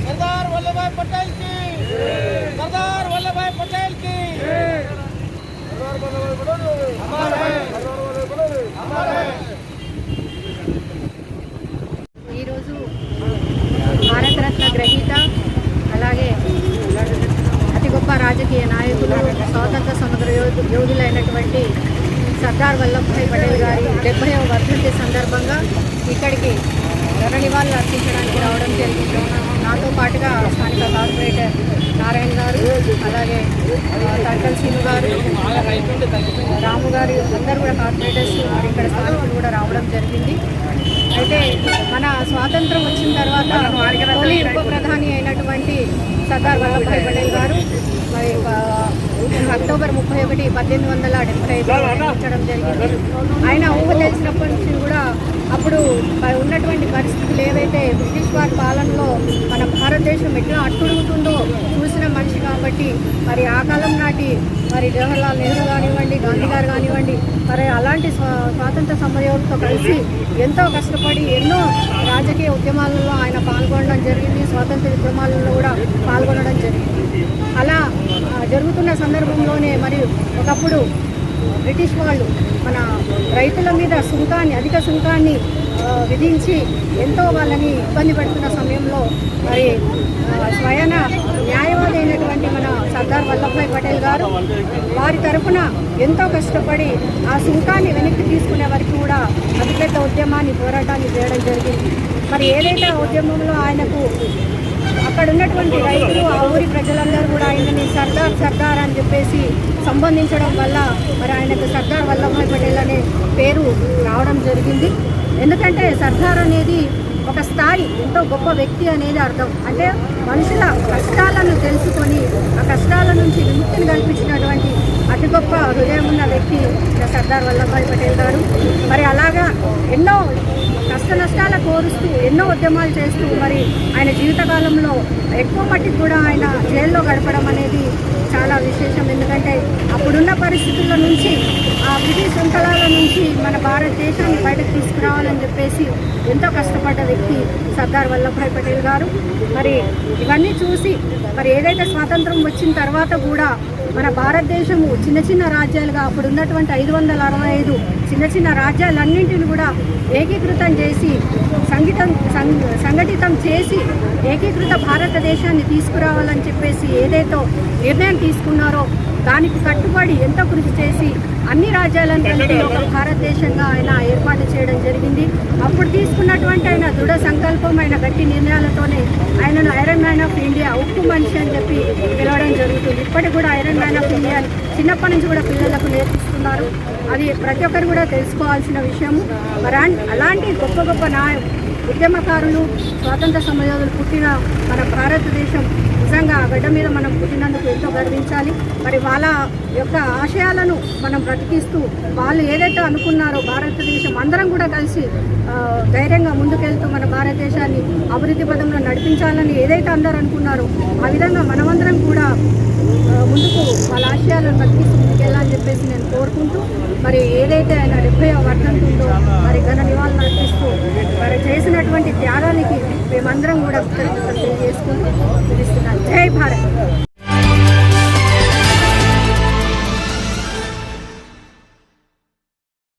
સરદાર વલ્લભભાઈ પટેલ કી સરદાર વલ્લભભાઈ પટેલ કી સરદાર વલ્લભભાઈ પટેલ స్వాతంత్ర సముద్ర యోధు యోధులైనటువంటి సర్దార్ వల్లభాయ్ పటేల్ గారి డెబ్బైవ వర్ధంతి సందర్భంగా ఇక్కడికి ఘన నివాళులు అర్పించడానికి రావడం జరిగింది. నాతో పాటుగా స్థానిక కార్పొరేటర్ నారాయణ గారు అలాగే తంకల్ సీను గారు రాము గారు అందరూ కూడా కార్పొరేటర్స్ మరి ఇక్కడ స్థానికులు కూడా రావడం జరిగింది. అయితే మన స్వాతంత్రం వచ్చిన తర్వాత తొలి ఉప ప్రధాని అయినటువంటి సర్దార్ వల్లభాయ్ పటేల్ గారు అక్టోబర్ ముప్పై ఒకటి పద్దెనిమిది వందల డెబ్బై ఐదు జరిగింది. ఆయన ఊహ తెలిసినప్పటి నుంచి కూడా అప్పుడు ఉన్నటువంటి పరిస్థితులు ఏవైతే బ్రిటిష్ వారి పాలనలో మన భారతదేశం ఎట్లా అట్టుడుగుతుందో చూసిన మనిషి కాబట్టి మరి ఆ కాలం నాటి మరి జవహర్లాల్ నెహ్రూ కానివ్వండి గాంధీ గారు కానివ్వండి మరి అలాంటి స్వాతంత్ర సమరయోధులతో కలిసి ఎంతో కష్టపడి ఎన్నో రాజకీయ ఉద్యమాలలో ఆయన పాల్గొనడం జరిగింది స్వాతంత్ర ఉద్యమాలలో కూడా పాల్గొనడం జరిగింది. అలా జరుగుతున్న సందర్భంలోనే మరి ఒకప్పుడు బ్రిటిష్ వాళ్ళు మన రైతుల మీద సుంకాన్ని అధిక సుంకాన్ని విధించి ఎంతో వాళ్ళని ఇబ్బంది పెడుతున్న సమయంలో మరి స్వయన న్యాయవాది అయినటువంటి మన సర్దార్ వల్లభాయ్ పటేల్ గారు వారి తరఫున ఎంతో కష్టపడి ఆ సుంకాన్ని వెనక్కి తీసుకునే వరకు కూడా అతిపెద్ద ఉద్యమాన్ని పోరాటాన్ని చేయడం జరిగింది. మరి ఏదైతే ఉద్యమంలో ఆయనకు అక్కడ ఉన్నటువంటి రైతులు ఆ ఊరి ప్రజలందరూ కూడా ఆయనని సర్దార్ సర్దార్ అని చెప్పేసి సంబంధించడం వల్ల మరి ఆయనకు సర్దార్ వల్లభాయ్ పటేల్ అనే పేరు రావడం జరిగింది. ఎందుకంటే సర్దార్ అనేది ఒక స్థాయి ఎంతో గొప్ప వ్యక్తి అనేది అర్థం. అంటే మనుషుల కష్టాలను తెలుసుకొని ఆ కష్టాల నుంచి విముక్తిని కల్పించినటువంటి అతి గొప్ప హృదయం ఉన్న వ్యక్తి సర్దార్ వల్లభాయ్ పటేల్ గారు. మరి అలాగా ఎన్నో కష్ట నష్టాల కోరుస్తూ ఎన్నో ఉద్యమాలు చేస్తూ మరి ఆయన జీవితకాలంలో ఎక్కువ మట్టికి కూడా ఆయన జైల్లో గడపడం అనేది చాలా విశేషం. ఎందుకంటే అప్పుడున్న పరిస్థితుల నుంచి ఆ బ్రిటిష్ శృంఖలాల నుంచి మన భారతదేశాన్ని బయటకు తీసుకురావాలని చెప్పేసి ఎంతో కష్టపడ్డ వ్యక్తి సర్దార్ వల్లభాయ్ పటేల్ గారు. మరి ఇవన్నీ చూసి మరి ఏదైతే స్వాతంత్రం వచ్చిన తర్వాత కూడా మన భారతదేశము చిన్న చిన్న రాజ్యాలుగా అప్పుడు ఉన్నటువంటి ఐదు వందల అరవై ఐదు చిన్న చిన్న రాజ్యాలన్నింటిని కూడా ఏకీకృతం చేసి సంఘటితం సం- సంఘటితం చేసి ఏకీకృత భారతదేశాన్ని తీసుకురావాలని చెప్పేసి ఏదైతే నిర్ణయం తీసుకున్నారో దానికి కట్టుబడి ఎంత కృషి చేసి అన్ని రాజ్యాలను కలిపి ఒక భారతదేశంగా ఆయన ఏర్పాటు చేయడం జరిగింది. అప్పుడు తీసుకున్నటువంటి ఆయన దృఢ సంకల్పం ఆయన గట్టి నిర్ణయాలతోనే ఆయనను ఐరన్ మ్యాన్ ఆఫ్ ఇండియా ఉక్కు మనిషి అని చెప్పి పిలవడం జరుగుతుంది. ఇప్పటికి కూడా ఐరన్ మ్యాన్ ఆఫ్ ఇండియా అని చిన్నప్పటి నుంచి కూడా పిల్లలకు నేర్పిస్తున్నారు. అది ప్రతి ఒక్కరు కూడా తెలుసుకోవాల్సిన విషయము. అలాంటి గొప్ప గొప్ప నాయ ఉద్యమకారులు స్వాతంత్ర సమయోధులు పుట్టిన మన భారతదేశం నిజంగా ఆ గడ్డ మీద మనం పుట్టినందుకు ఎంతో గర్వించాలి. మరి వాళ్ళ యొక్క ఆశయాలను మనం బ్రతికిస్తూ వాళ్ళు ఏదైతే అనుకున్నారో భారతదేశం అందరం కూడా కలిసి ధైర్యంగా ముందుకెళ్తూ మన భారతదేశాన్ని అభివృద్ధి పదంలో నడిపించాలని ఏదైతే అందరూ అనుకున్నారో ఆ విధంగా మనమందరం కూడా ముందుకు వాళ్ళ ఆశయాలను బ్రతికిస్తూ ముందుకెళ్ళాలని చెప్పేసి నేను కోరుకుంటూ మరి ఏదైతే ఆయన డెబ్బై వర్ధంతి ఉందో మరి ఘన నివాళులు అర్పిస్తూ మరి చేసినటువంటి త్యాగానికి మేమందరం కూడా కృతజ్ఞతలు తెలియజేసుకుంటూ పిలుస్తున్నాను జై భారత్!